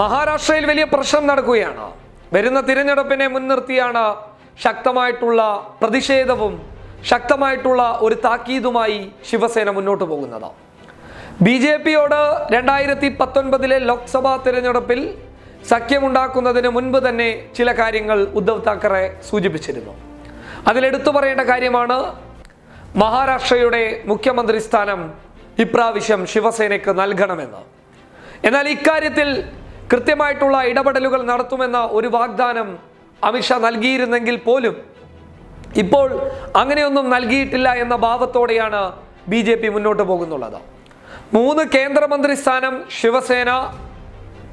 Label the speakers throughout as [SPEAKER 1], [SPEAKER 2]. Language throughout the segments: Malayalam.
[SPEAKER 1] മഹാരാഷ്ട്രയിൽ വലിയ പ്രശ്നം നടക്കുകയാണ് വരുന്ന തിരഞ്ഞെടുപ്പിനെ മുൻനിർത്തിയാണ് ശക്തമായിട്ടുള്ള പ്രതിഷേധവും ശക്തമായിട്ടുള്ള ഒരു താക്കീതുമായി ശിവസേന മുന്നോട്ട് പോകുന്നത് ബി ജെ പിയോട് രണ്ടായിരത്തി പത്തൊൻപതിലെ ലോക്സഭാ തിരഞ്ഞെടുപ്പിൽ സഖ്യമുണ്ടാക്കുന്നതിന് മുൻപ് തന്നെ ചില കാര്യങ്ങൾ ഉദ്ധവ് താക്കറെ സൂചിപ്പിച്ചിരുന്നു അതിലെടുത്തു പറയേണ്ട കാര്യമാണ് മഹാരാഷ്ട്രയുടെ മുഖ്യമന്ത്രി സ്ഥാനം ഇപ്രാവശ്യം ശിവസേനയ്ക്ക് നൽകണമെന്ന് എന്നാൽ ഇക്കാര്യത്തിൽ കൃത്യമായിട്ടുള്ള ഇടപെടലുകൾ നടത്തുമെന്ന ഒരു വാഗ്ദാനം അമിത്ഷാ നൽകിയിരുന്നെങ്കിൽ പോലും ഇപ്പോൾ അങ്ങനെയൊന്നും നൽകിയിട്ടില്ല എന്ന ഭാവത്തോടെയാണ് ബി ജെ പി മുന്നോട്ട് പോകുന്നുള്ളത് മൂന്ന് കേന്ദ്രമന്ത്രി സ്ഥാനം ശിവസേന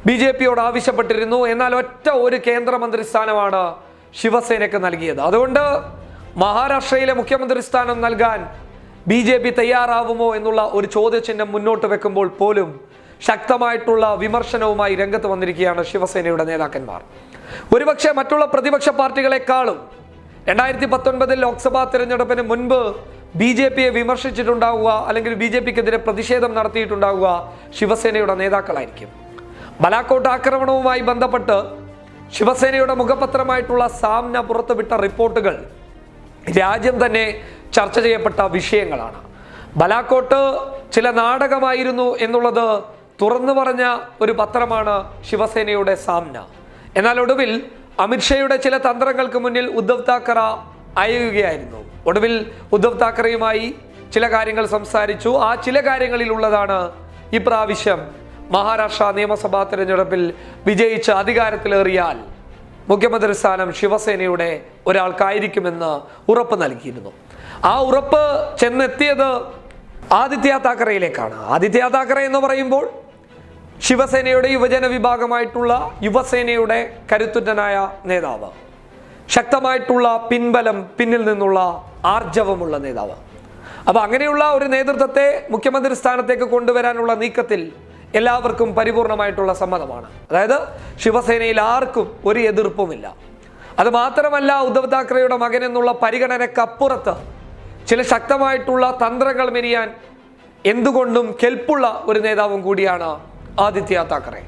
[SPEAKER 1] ബി ജെ പിയോട് ആവശ്യപ്പെട്ടിരുന്നു എന്നാൽ ഒറ്റ ഒരു കേന്ദ്രമന്ത്രി സ്ഥാനമാണ് ശിവസേനയ്ക്ക് നൽകിയത് അതുകൊണ്ട് മഹാരാഷ്ട്രയിലെ മുഖ്യമന്ത്രി സ്ഥാനം നൽകാൻ ബി ജെ പി തയ്യാറാവുമോ എന്നുള്ള ഒരു ചോദ്യചിഹ്നം മുന്നോട്ട് വെക്കുമ്പോൾ പോലും ശക്തമായിട്ടുള്ള വിമർശനവുമായി രംഗത്ത് വന്നിരിക്കുകയാണ് ശിവസേനയുടെ നേതാക്കന്മാർ ഒരുപക്ഷെ മറ്റുള്ള പ്രതിപക്ഷ പാർട്ടികളെക്കാളും രണ്ടായിരത്തി പത്തൊൻപതിൽ ലോക്സഭാ തിരഞ്ഞെടുപ്പിന് മുൻപ് ബി ജെ പിയെ വിമർശിച്ചിട്ടുണ്ടാവുക അല്ലെങ്കിൽ ബി ജെ പിക്കെതിരെ പ്രതിഷേധം നടത്തിയിട്ടുണ്ടാവുക ശിവസേനയുടെ നേതാക്കളായിരിക്കും ബലാക്കോട്ട് ആക്രമണവുമായി ബന്ധപ്പെട്ട് ശിവസേനയുടെ മുഖപത്രമായിട്ടുള്ള സാമ്ന പുറത്തുവിട്ട റിപ്പോർട്ടുകൾ രാജ്യം തന്നെ ചർച്ച ചെയ്യപ്പെട്ട വിഷയങ്ങളാണ് ബലാക്കോട്ട് ചില നാടകമായിരുന്നു എന്നുള്ളത് തുറന്നു പറഞ്ഞ ഒരു പത്രമാണ് ശിവസേനയുടെ സാംന എന്നാൽ ഒടുവിൽ അമിത്ഷയുടെ ചില തന്ത്രങ്ങൾക്ക് മുന്നിൽ ഉദ്ധവ് താക്കറ അയയുകയായിരുന്നു ഒടുവിൽ ഉദ്ധവ് താക്കറയുമായി ചില കാര്യങ്ങൾ സംസാരിച്ചു ആ ചില കാര്യങ്ങളിലുള്ളതാണ് ഇപ്രാവശ്യം മഹാരാഷ്ട്ര നിയമസഭാ തിരഞ്ഞെടുപ്പിൽ വിജയിച്ച് അധികാരത്തിലേറിയാൽ മുഖ്യമന്ത്രി സ്ഥാനം ശിവസേനയുടെ ഒരാൾക്കായിരിക്കുമെന്ന് ഉറപ്പ് നൽകിയിരുന്നു ആ ഉറപ്പ് ചെന്നെത്തിയത് ആദിത്യ താക്കറയിലേക്കാണ് ആദിത്യ താക്കറ എന്ന് പറയുമ്പോൾ ശിവസേനയുടെ യുവജന വിഭാഗമായിട്ടുള്ള യുവസേനയുടെ കരുത്തുറ്റനായ നേതാവ് ശക്തമായിട്ടുള്ള പിൻബലം പിന്നിൽ നിന്നുള്ള ആർജവമുള്ള നേതാവ് അപ്പോൾ അങ്ങനെയുള്ള ഒരു നേതൃത്വത്തെ മുഖ്യമന്ത്രി സ്ഥാനത്തേക്ക് കൊണ്ടുവരാനുള്ള നീക്കത്തിൽ എല്ലാവർക്കും പരിപൂർണമായിട്ടുള്ള സമ്മതമാണ് അതായത് ശിവസേനയിൽ ആർക്കും ഒരു എതിർപ്പുമില്ല അത് മാത്രമല്ല ഉദ്ധവ് താക്കറെയുടെ മകൻ എന്നുള്ള പരിഗണനക്കപ്പുറത്ത് ചില ശക്തമായിട്ടുള്ള തന്ത്രങ്ങൾ മെരിയാൻ എന്തുകൊണ്ടും കെൽപ്പുള്ള ഒരു നേതാവും കൂടിയാണ് ആദിത്യ താക്കറെ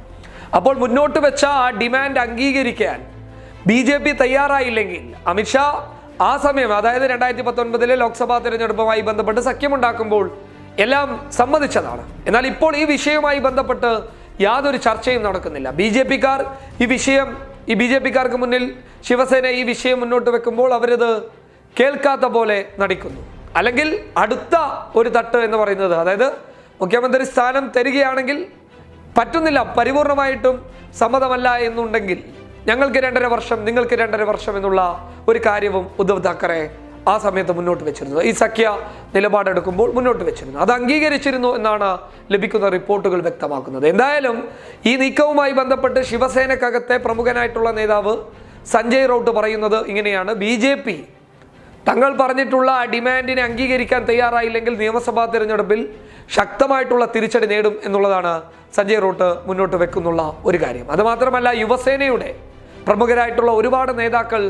[SPEAKER 1] അപ്പോൾ മുന്നോട്ട് വെച്ച ആ ഡിമാൻഡ് അംഗീകരിക്കാൻ ബി ജെ പി തയ്യാറായില്ലെങ്കിൽ അമിത്ഷാ ആ സമയം അതായത് രണ്ടായിരത്തി പത്തൊൻപതിലെ ലോക്സഭാ തിരഞ്ഞെടുപ്പുമായി ബന്ധപ്പെട്ട് സഖ്യമുണ്ടാക്കുമ്പോൾ എല്ലാം സമ്മതിച്ചതാണ് എന്നാൽ ഇപ്പോൾ ഈ വിഷയവുമായി ബന്ധപ്പെട്ട് യാതൊരു ചർച്ചയും നടക്കുന്നില്ല ബി ജെ പിക്കാർ ഈ വിഷയം ഈ ബി ജെ പിക്കാർക്ക് മുന്നിൽ ശിവസേന ഈ വിഷയം മുന്നോട്ട് വെക്കുമ്പോൾ അവരത് കേൾക്കാത്ത പോലെ നടിക്കുന്നു അല്ലെങ്കിൽ അടുത്ത ഒരു തട്ട് എന്ന് പറയുന്നത് അതായത് മുഖ്യമന്ത്രി സ്ഥാനം തരികയാണെങ്കിൽ പറ്റുന്നില്ല പരിപൂർണമായിട്ടും സമ്മതമല്ല എന്നുണ്ടെങ്കിൽ ഞങ്ങൾക്ക് രണ്ടര വർഷം നിങ്ങൾക്ക് രണ്ടര വർഷം എന്നുള്ള ഒരു കാര്യവും ഉദ്ധവ് താക്കറെ ആ സമയത്ത് മുന്നോട്ട് വെച്ചിരുന്നു ഈ സഖ്യ നിലപാടെടുക്കുമ്പോൾ മുന്നോട്ട് വെച്ചിരുന്നു അത് അംഗീകരിച്ചിരുന്നു എന്നാണ് ലഭിക്കുന്ന റിപ്പോർട്ടുകൾ വ്യക്തമാക്കുന്നത് എന്തായാലും ഈ നീക്കവുമായി ബന്ധപ്പെട്ട് ശിവസേനക്കകത്തെ പ്രമുഖനായിട്ടുള്ള നേതാവ് സഞ്ജയ് റൗട്ട് പറയുന്നത് ഇങ്ങനെയാണ് ബി ജെ പി തങ്ങൾ പറഞ്ഞിട്ടുള്ള ആ ഡിമാൻഡിനെ അംഗീകരിക്കാൻ തയ്യാറായില്ലെങ്കിൽ നിയമസഭാ തിരഞ്ഞെടുപ്പിൽ ശക്തമായിട്ടുള്ള തിരിച്ചടി നേടും എന്നുള്ളതാണ് സഞ്ജയ് റോട്ട് മുന്നോട്ട് വെക്കുന്നുള്ള ഒരു കാര്യം അതുമാത്രമല്ല യുവസേനയുടെ പ്രമുഖരായിട്ടുള്ള ഒരുപാട് നേതാക്കൾ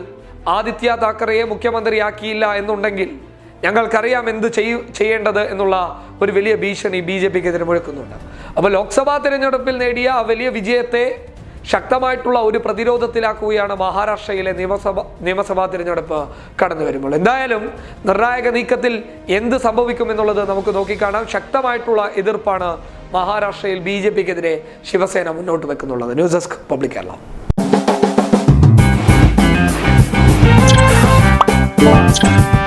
[SPEAKER 1] ആദിത്യ താക്കറെയെ മുഖ്യമന്ത്രിയാക്കിയില്ല എന്നുണ്ടെങ്കിൽ ഞങ്ങൾക്കറിയാം എന്ത് ചെയ്യൂ ചെയ്യേണ്ടത് എന്നുള്ള ഒരു വലിയ ഭീഷണി ബി ജെ പിക്ക് എതിരെ മുഴക്കുന്നുണ്ട് അപ്പോൾ ലോക്സഭാ തിരഞ്ഞെടുപ്പിൽ നേടിയ ആ വലിയ വിജയത്തെ ശക്തമായിട്ടുള്ള ഒരു പ്രതിരോധത്തിലാക്കുകയാണ് മഹാരാഷ്ട്രയിലെ നിയമസഭ നിയമസഭാ തിരഞ്ഞെടുപ്പ് കടന്നു വരുമ്പോൾ എന്തായാലും നിർണായക നീക്കത്തിൽ എന്ത് എന്നുള്ളത് നമുക്ക് നോക്കിക്കാണാം ശക്തമായിട്ടുള്ള എതിർപ്പാണ് മഹാരാഷ്ട്രയിൽ ബി ജെ പിക്കെതിരെ ശിവസേന മുന്നോട്ട് വെക്കുന്നുള്ളത് news desk public Kerala Thank you.